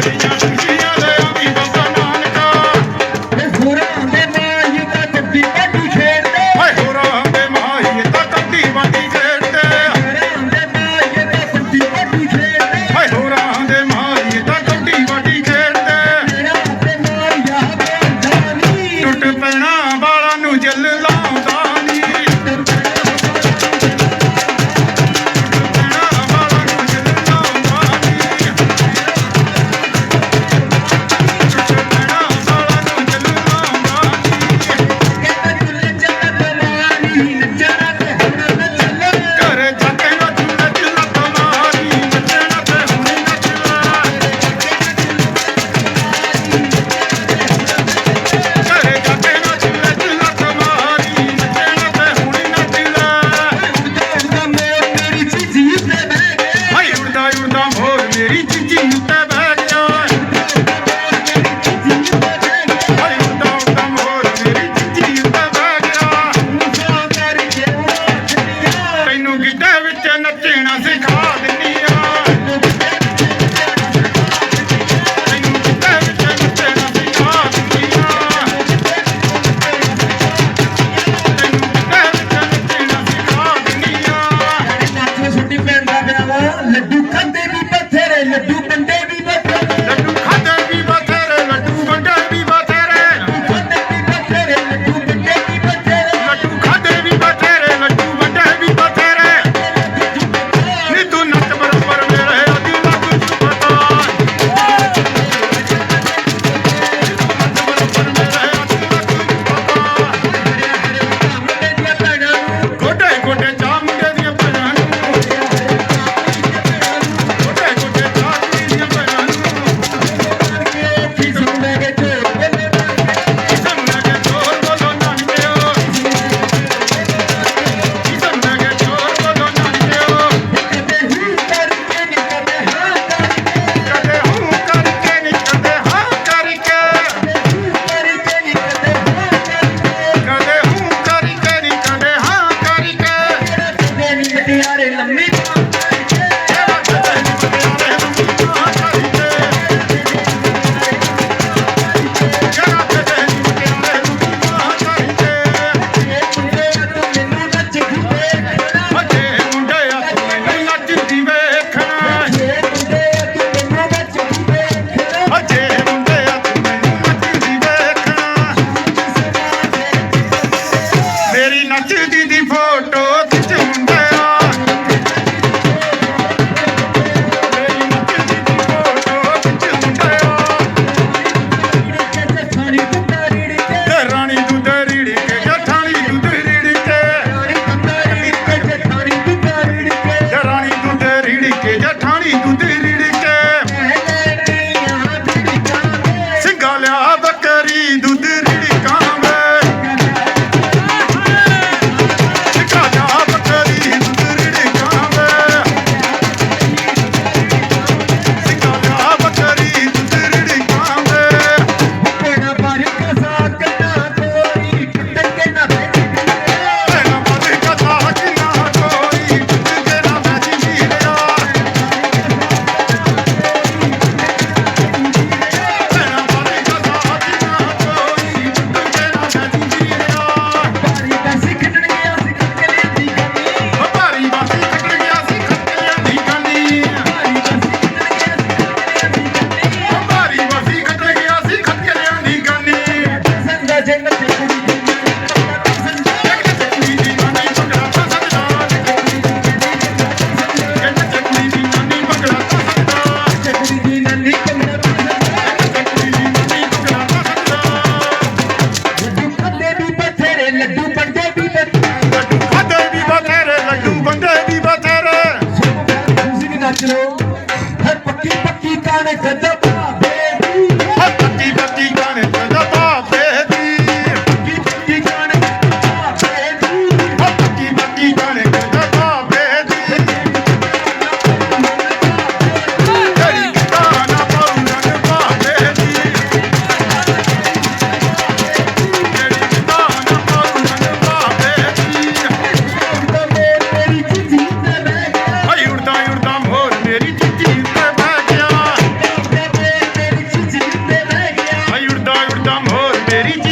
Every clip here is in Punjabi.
Thank you. берите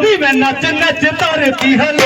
नी मैं नच नच तारे की हल।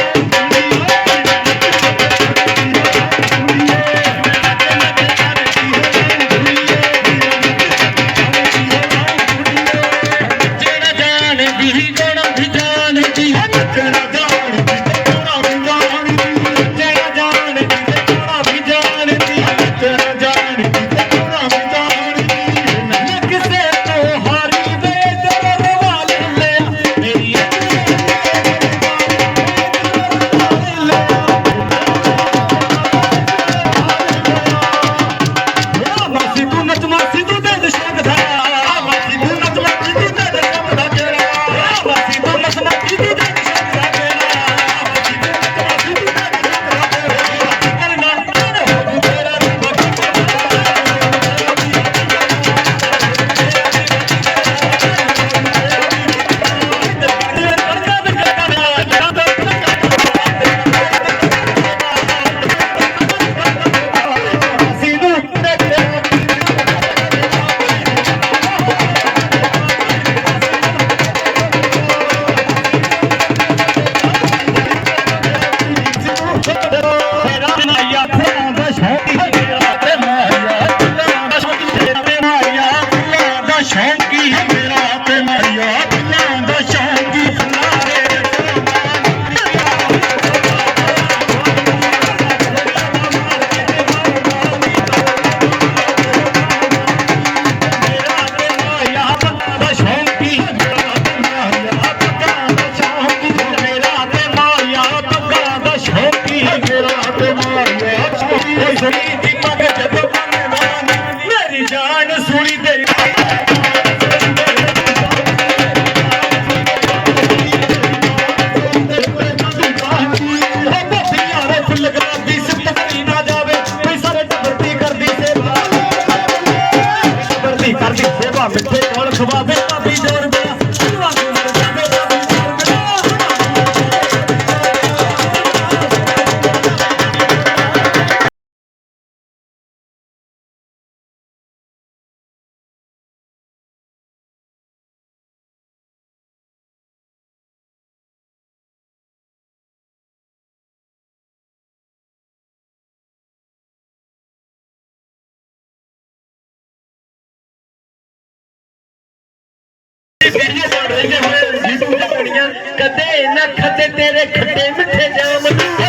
ਸੁਭਾਵਿਤ ਤੇ ਕੌਣ ਸੁਭਾਵਿਤ ਗਹਿਣੇ ਸੁਣ ਰਹੀਆਂ ਹੋਏ ਜੀਤੂ ਦੀਆਂ ਕੁੜੀਆਂ ਕਦੇ ਇਹਨਾਂ ਖੱਤੇ ਤੇਰੇ ਖੱਤੇ ਮਿੱਠੇ ਜਾਮ। ਨੂੰ